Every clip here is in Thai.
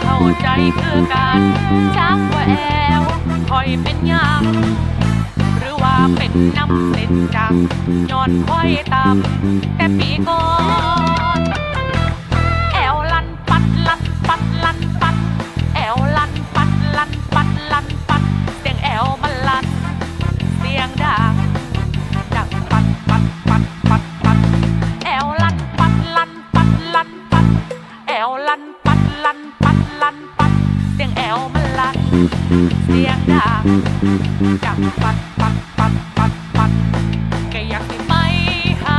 เข้าใจคือการจักว่าแอวคอยเป็นยังหรือว่าเป็นน้ำเส้นจังย้อนคอยตามแต่ปีก่อนแอวลันปัดลันปัดลันปัดแอวลันปัดลันปัดลันปัดเสียงแอวมันลันเสียงดังดังปัดปัดปัดปัดปัดแอวลันปัดลันปัดลันปัด เสียงดังจับปัดปัดปัดปัดปัดก็อยากสิไปหา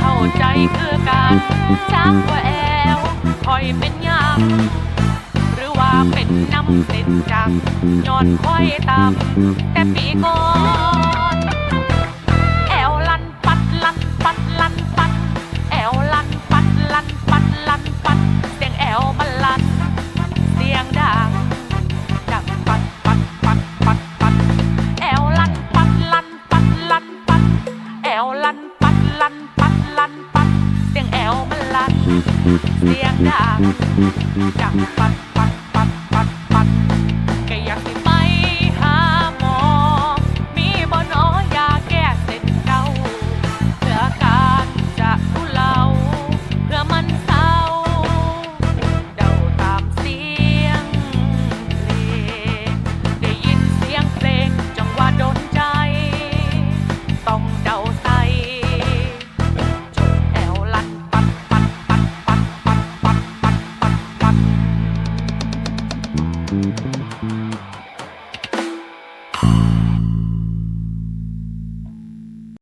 เข้าใจคือการจักว่าแอวคอยเป็นยางหรือว่าเป็นน้ำเส้นจังย้อนคอยตามแต่ปีก่อน เสียงดังดังปัดปัดปัดปัดปัด